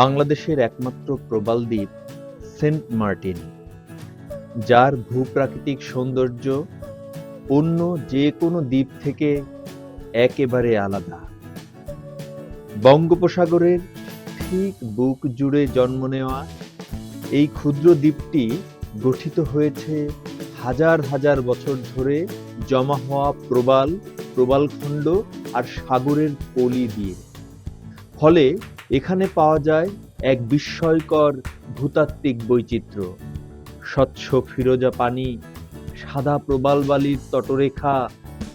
বাংলাদেশের একমাত্র প্রবাল দ্বীপ, সেন্ট মার্টিন, যার ভূপ্রাকৃতিক সৌন্দর্য অন্য যে কোনো দ্বীপ থেকে একেবারে আলাদা। বঙ্গোপসাগরের ঠিক বুক জুড়ে জন্ম নেওয়া এই ক্ষুদ্র দ্বীপটি গঠিত হয়েছে হাজার হাজার বছর ধরে জমা হওয়া প্রবাল, প্রবালখণ্ড আর সাগরের পলি দিয়ে। ফলে এখানে পাওয়া যায় এক বিস্ময়কর ভূতাত্ত্বিক বৈচিত্র্য। স্বচ্ছ ফিরোজা পানি সাদা প্রবাল বালির তটরেখা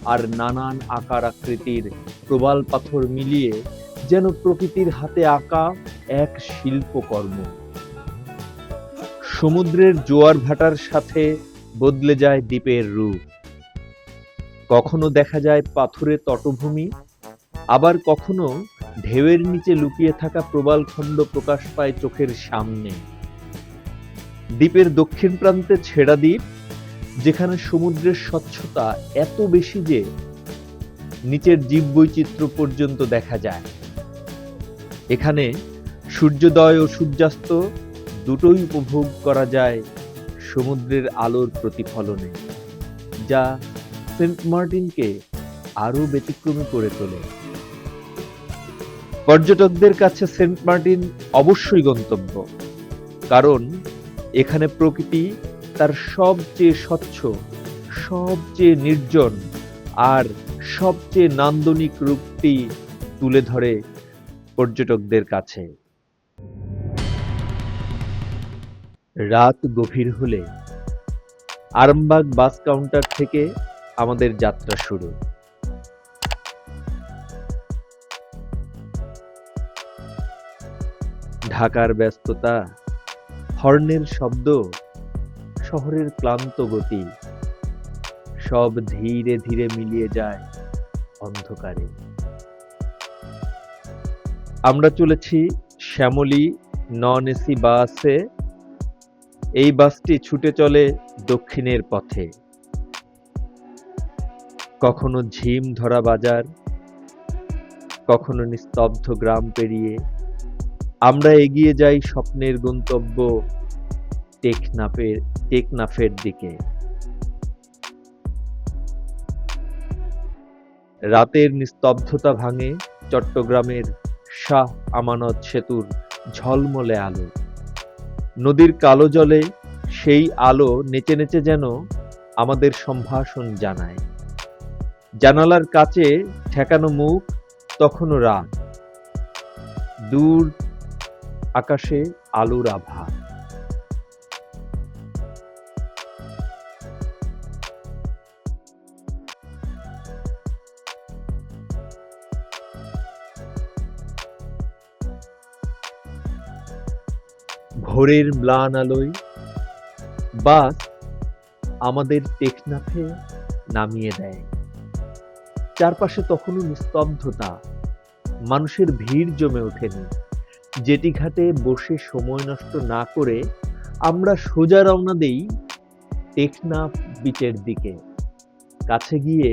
আর নানান আকার আকৃতির প্রবাল পাথর মিলিয়ে যেন প্রকৃতির হাতে আঁকা এক শিল্পকর্ম। সমুদ্রের জোয়ার ভাটার সাথে বদলে যায় দ্বীপের রূপ। কখনো দেখা যায় পাথুরে তটভূমি, আবার কখনো ঢেউয়ের নিচে লুকিয়ে থাকা প্রবালখণ্ড প্রকাশ পায় চোখের সামনে। দ্বীপের দক্ষিণ প্রান্তে ছেড়া দ্বীপ, যেখানে সমুদ্রের স্বচ্ছতা এত বেশি যে নিচের জীববৈচিত্র্য পর্যন্ত দেখা যায়। এখানে সূর্যোদয় ও সূর্যাস্ত দুটোই উপভোগ করা যায় সমুদ্রের আলোর প্রতিফলনে, যা সেন্ট মার্টিনকে আরও ব্যতিক্রমী করে তোলে। পর্যটকদের কাছে সেন্ট মার্টিন অবশ্যই গন্তব্য, কারণ এখানে প্রকৃতি তার সবচেয়ে স্বচ্ছ, সবচেয়ে নির্জন আর সবচেয়ে নান্দনিক রূপটি তুলে ধরে পর্যটকদের কাছে। রাত গভীর হলে আরামবাগ বাস কাউন্টার থেকে আমাদের যাত্রা শুরু। ঢাকার ব্যস্ততা, হর্নের শব্দ, শহরের ক্লান্ত গতি, সব ধীরে ধীরে মিলিয়ে যায় অন্ধকারে। আমরা চলেছি শ্যামলী নন এসি বাসে। এই বাসটি ছুটে চলে দক্ষিণের পথে। কখনো ঝিম ধরা বাজার, কখনো নিস্তব্ধ গ্রাম পেরিয়ে আমরা এগিয়ে যাই স্বপ্নের গন্তব্য টেকনাফের টেকনাফের দিকে। রাতের নিস্তব্ধতা ভাঙে চট্টগ্রামের শাহ আমানত সেতুর ঝলমলে আলো। নদীর কালো জলে সেই আলো নেচে নেচে যেন আমাদের সম্ভাষণ জানায়। জানালার কাছে ঠেকানো মুখ তখনও রাত। দূর আকাশে আলোর আভা। ভোরের ম্লান আলোয় বাস আমাদের টেকনাফে নামিয়ে দেয়। চারপাশে তখনও নিস্তব্ধতা, মানুষের ভিড় জমে ওঠেনি। জেটি ঘাটে বসে সময় নষ্ট না করে আমরা সোজা রওনা দেই টেকনাফ বিচের দিকে। কাছে গিয়ে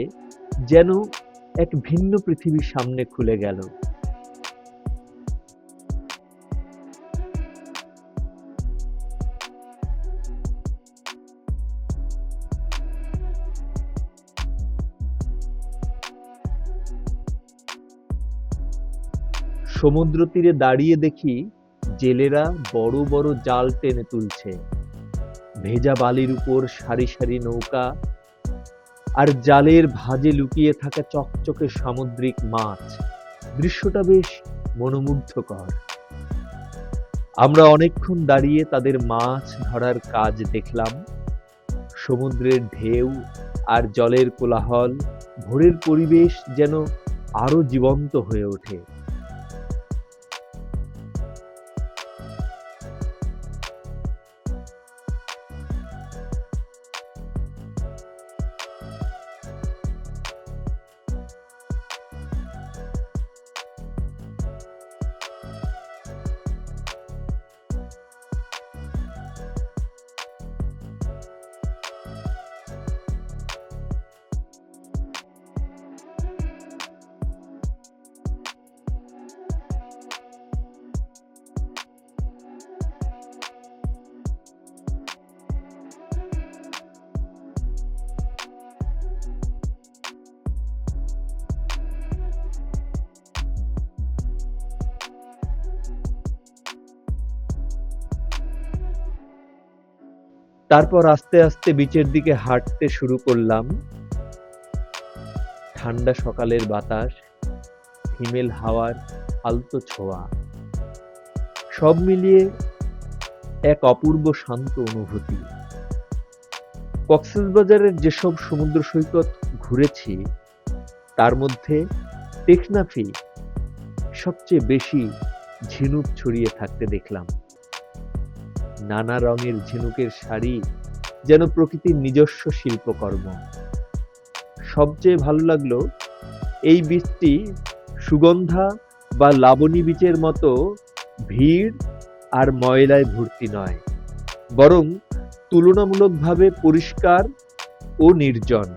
যেন এক ভিন্ন পৃথিবীর সামনে খুলে গেল। সমুদ্র তীরে দাঁড়িয়ে দেখি জেলেরা বড় বড় জাল টেনে তুলছে। ভেজা বালির উপর সারি সারি নৌকা আর জালের ভাঁজে লুকিয়ে থাকা চকচকে সামুদ্রিক মাছ। দৃশ্যটা বেশ মনোমুগ্ধকর। আমরা অনেকক্ষণ দাঁড়িয়ে তাদের মাছ ধরার কাজ দেখলাম। সমুদ্রের ঢেউ আর জলের কোলাহল, ভোরের পরিবেশ যেন আরও জীবন্ত হয়ে ওঠে। তারপর আস্তে আস্তে বিচের দিকে হাঁটতে শুরু করলাম। ঠান্ডা সকালের বাতাস, হিমেল হাওয়ার আলতো ছোঁয়া, সব মিলিয়ে এক অপূর্ব শান্ত অনুভূতি। কক্সবাজারের যেসব সমুদ্র সৈকত ঘুরেছি, তার মধ্যে টেকনাফি সবচেয়ে বেশি ঝিনুক ছড়িয়ে থাকতে দেখলাম। নানা রঙের ঝিনুকের শাড়ি যেন প্রকৃতির নিজস্ব শিল্পকর্ম। সবচেয়ে ভালো লাগল এই বীজটি সুগন্ধা বা লাবণী বীচের মতো ভিড় আর ময়লায় ভর্তি নয়, বরং তুলনামূলকভাবে পরিষ্কার ও নির্জন।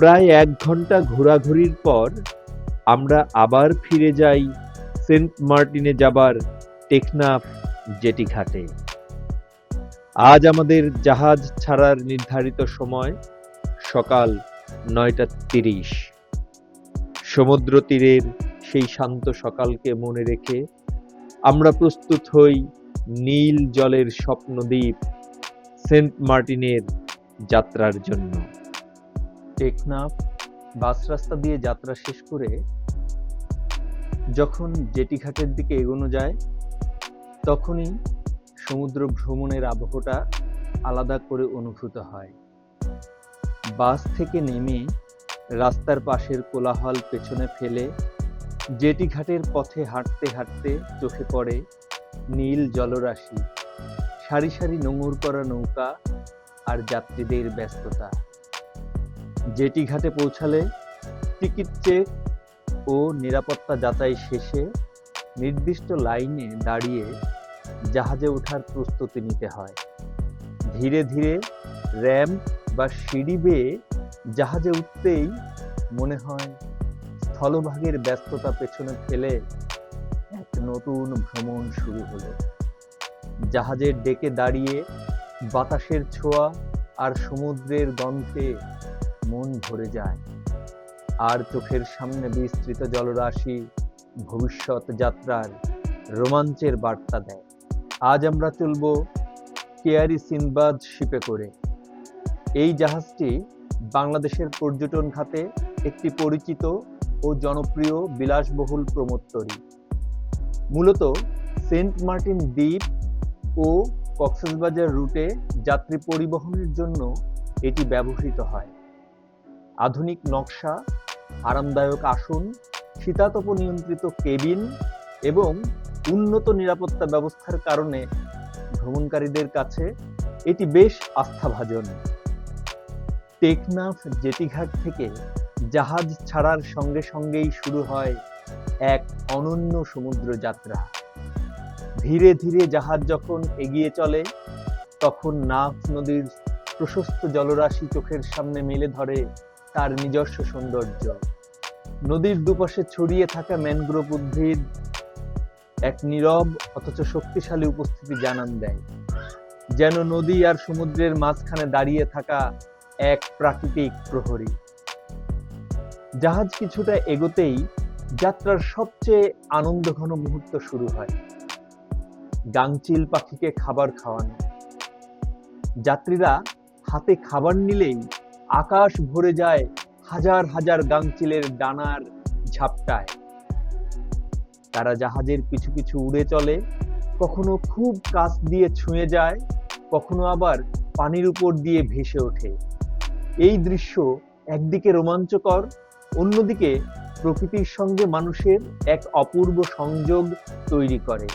প্রায় এক ঘণ্টা ঘোরাঘুরির পর আমরা আবার ফিরে যাই সেন্ট মার্টিনে যাবার টেকনাফ জেটি ঘাটে আজ আমাদের জাহাজ ছাড়ার নির্ধারিত সময় সকাল নয়টা তিরিশ। সমুদ্র তীরের সেই শান্ত সকালকে মনে রেখে আমরা প্রস্তুত হই নীল জলের স্বপ্নদ্বীপ সেন্ট মার্টিনের যাত্রার জন্য। টেকনাফ বাস রাস্তা দিয়ে যাত্রা শেষ করে যখন জেটিঘাটের দিকে এগোনো যায়, তখনই সমুদ্র ভ্রমণের আবহটা আলাদা করে অনুভূত হয়। বাস থেকে নেমে রাস্তার পাশের কোলাহল পেছনে ফেলে জেটি ঘাটের পথে হাঁটতে হাঁটতে চোখে পড়ে নীল জলরাশি, সারি সারি নোঙর করা নৌকা আর যাত্রীদের ব্যস্ততা। জেটি ঘাটে পৌঁছালে টিকিট চেক ও নিরাপত্তা যাচাই শেষে নির্দিষ্ট লাইনে দাঁড়িয়ে জাহাজে ওঠার প্রস্তুতি নিতে হয়। ধীরে ধীরে র্যাম্প বা সিঁড়ি বেয়ে জাহাজে উঠতেই মনে হয় স্থলভাগের ব্যস্ততা পেছনে ফেলে এক নতুন ভ্রমণ শুরু হলো। জাহাজের ডেকে দাঁড়িয়ে বাতাসের ছোঁয়া আর সমুদ্রের গন্ধে মন ভরে যায়। আর চোখের সামনে বিস্তৃত জলরাশি ভবিষ্যৎ যাত্রার রোমাঞ্চের বার্তা দেয়। আজ আমরা চলব কেয়ারি সিনবাদ শিপে করে। এই জাহাজটি বাংলাদেশের পর্যটন খাতে একটি পরিচিত ও জনপ্রিয় বিলাসবহুল প্রমোত্তরী। মূলত সেন্ট মার্টিন দ্বীপ ও কক্সবাজার রুটে যাত্রী পরিবহনের জন্য এটি ব্যবহৃত হয়। আধুনিক নকশা, আরামদায়ক আসন, শীতাতপ নিয়ন্ত্রিত কেবিন এবং উন্নত নিরাপত্তা ব্যবস্থার কারণে ভ্রমণকারীদের কাছে এটি বেশ আস্থাভাজন। টেকনাফ জেটিঘাট থেকে জাহাজ ছাড়ার সঙ্গে সঙ্গেই শুরু হয় এক অনন্য সমুদ্র যাত্রা ধীরে ধীরে জাহাজ যখন এগিয়ে চলে, তখন নাফ নদীর প্রশস্ত জলরাশি চোখের সামনে মেলে ধরে। তার নিজস্ব সৌন্দর্য। নদীর দুপাশে ছড়িয়ে থাকা ম্যানগ্রোভ উদ্ভিদ এক নীরব অথচ শক্তিশালী উপস্থিতি জানান দেয়, যেন নদী আর সমুদ্রের মাঝখানে দাঁড়িয়ে থাকা এক প্রাকৃতিক প্রহরী। জাহাজ কিছুটা এগোতেই যাত্রার সবচেয়ে আনন্দঘন মুহূর্ত শুরু হয়। গাংচিল পাখিকে খাবার খাওয়ানো। যাত্রীরা হাতে খাবার নিলেই আকাশ ভরে যায় হাজার হাজার গাংচিলের ডানার ঝাপটায়। তারা জাহাজের পিছু পিছু উড়ে চলে, কখনো খুব কাছ দিয়ে ছুঁয়ে যায়, কখনো আবার পানির উপর দিয়ে ভেসে ওঠে। এই দৃশ্য একদিকে রোমাঞ্চকর, অন্যদিকে প্রকৃতির সঙ্গে মানুষের এক অপূর্ব সংযোগ তৈরি করে।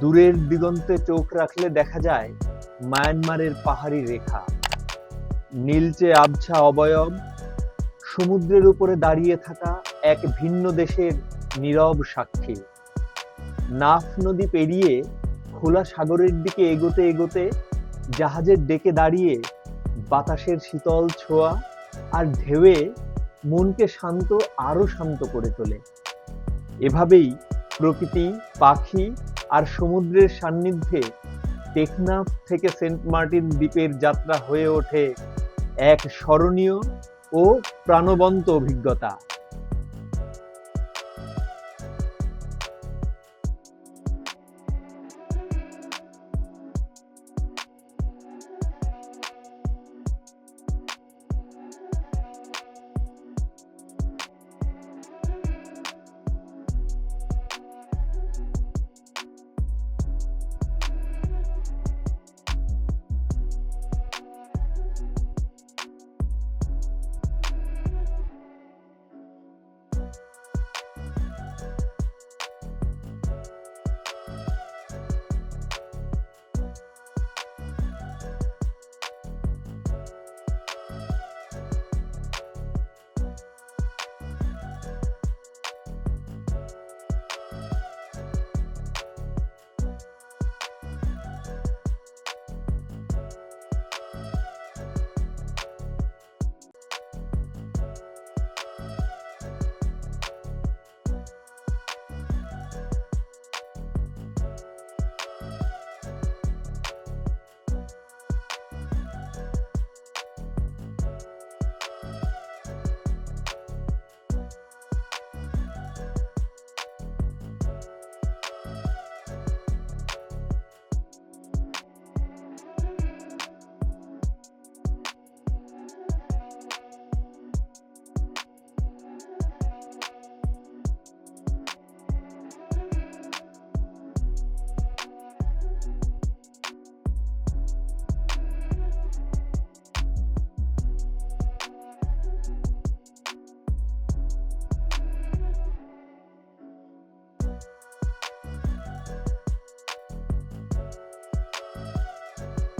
দূরের দিগন্তে চোখ রাখলে দেখা যায়, মায়ানমারের পাহাড়ি রেখা। নীলচে আবছা অবয়ব, সমুদ্রের উপরে দাঁড়িয়ে থাকা এক ভিন্ন দেশের নীরব সাক্ষী। নাফ নদী পেরিয়ে খোলা সাগরের দিকে এগোতে এগোতে জাহাজের ডেকে দাঁড়িয়ে বাতাসের শীতল ছোঁয়া আর ঢেউয়ে মনকে শান্ত, আরও শান্ত করে তোলে। এভাবেই প্রকৃতি, পাখি আর সমুদ্রের সান্নিধ্যে টেকনাফ থেকে সেন্ট মার্টিন দ্বীপের যাত্রা হয়ে ওঠে এক স্মরণীয় ও প্রাণবন্ত অভিজ্ঞতা।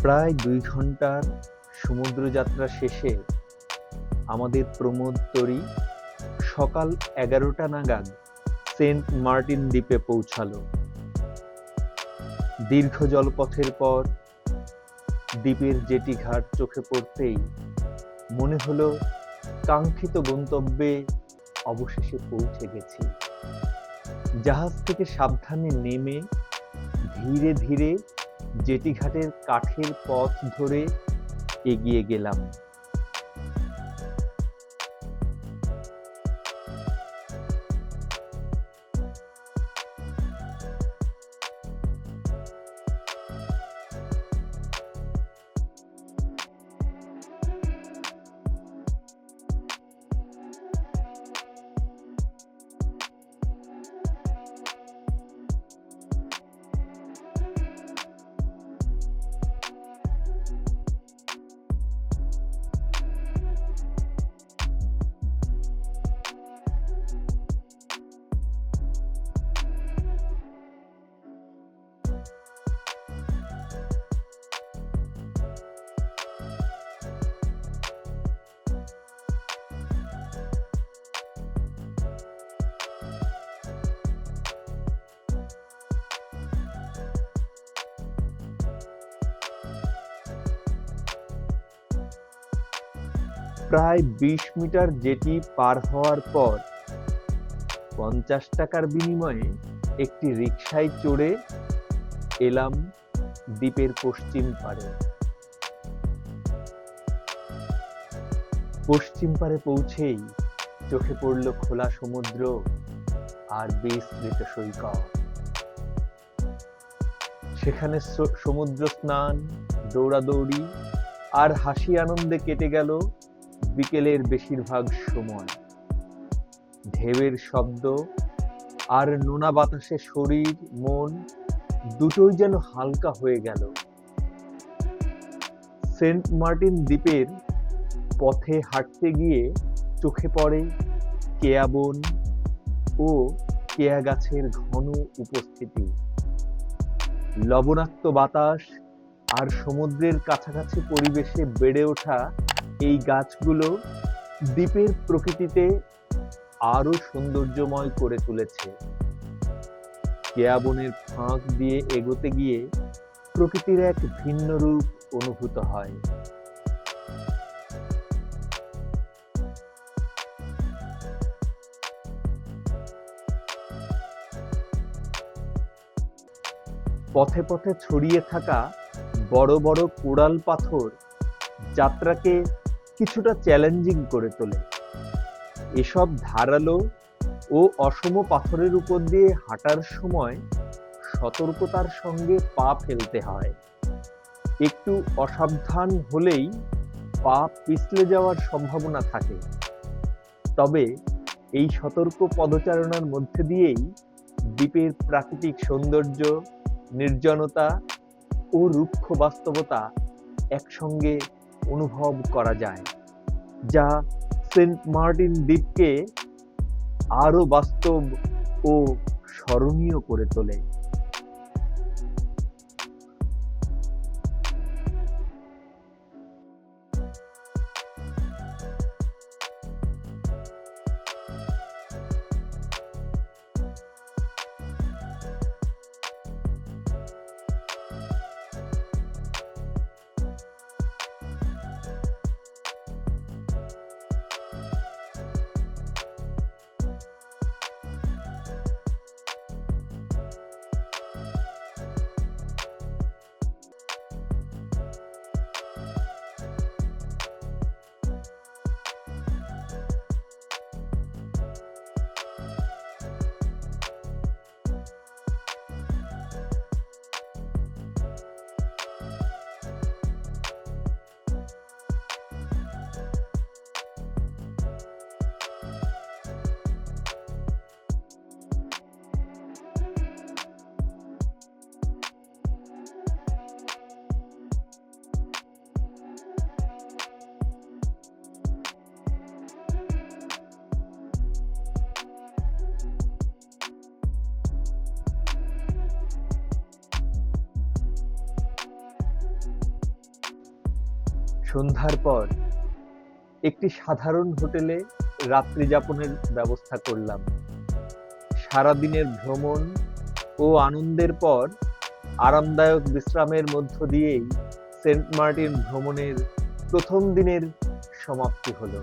প্রায় দুই ঘণ্টার সমুদ্র যাত্রা শেষে আমাদের প্রমোদ তরী সকাল এগারোটা নাগাদ সেন্ট মার্টিন দ্বীপে পৌঁছালো। দীর্ঘ জলপথের পর দ্বীপের জেটি ঘাট চোখে পড়তেই মনে হলো কাঙ্ক্ষিত গন্তব্যে অবশেষে পৌঁছে গেছি। জাহাজ থেকে সাবধানে নেমে ধীরে ধীরে জেটিঘাটের কাঠের পথ ধরে এগিয়ে গেলাম। প্রায় বিশ মিটার জেটি পার হওয়ার পর পঞ্চাশ টাকার বিনিময়ে একটি রিক্সায় চড়ে এলাম দ্বীপের পশ্চিম পাড়ে। পশ্চিম পাড়ে পৌঁছেই চোখে পড়ল খোলা সমুদ্র আর বিস্তৃত সৈকত। সেখানে সমুদ্র স্নান, দৌড়াদৌড়ি আর হাসি আনন্দে কেটে গেল বিকেলের বেশিরভাগ সময়। ঢেউয়ের শব্দ আর নোনা বাতাসে শরীর, মন দুটোই যেন হালকা হয়ে গেল। সেন্ট মার্টিন দ্বীপের পথে হাঁটতে গিয়ে চোখে পড়ে কেয়া বন ও কেয়া গাছের ঘন উপস্থিতি। লবণাক্ত বাতাস আর সমুদ্রের কাছাকাছি পরিবেশে বেড়ে ওঠা এই গাছগুলো দ্বীপের প্রকৃতিতে আরও সৌন্দর্যময় করে তুলেছে। কেয়াবনের ফাঁক দিয়ে এগোতে গিয়ে প্রকৃতির এক ভিন্ন রূপ অনুভূত হয়। পথে পথে ছড়িয়ে থাকা বড় বড় কোড়াল পাথর যাত্রাকে কিছুটা চ্যালেঞ্জিং করে তোলে। এসব ধারালো ও অসম পাথরের উপর দিয়ে হাঁটার সময় সতর্কতার সঙ্গে পা ফেলতে হয়। একটু অসাবধান হলেই পা পিছলে যাওয়ার সম্ভাবনা থাকে। তবে এই সতর্ক পদচারণার মধ্যে দিয়েই দ্বীপের প্রাকৃতিক সৌন্দর্য, নির্জনতা ও রুক্ষ বাস্তবতা একসঙ্গে অনুভব করা যায় যা সেন্ট মার্টিন দ্বীপকে আরও বাস্তব ও স্মরণীয় করে তোলে। সন্ধ্যার পর একটি সাধারণ হোটেলে রাত্রি যাপনের ব্যবস্থা করলাম। সারাদিনের ভ্রমণ ও আনন্দের পর আরামদায়ক বিশ্রামের মধ্য দিয়েই সেন্ট মার্টিন ভ্রমণের প্রথম দিনের সমাপ্তি হলো।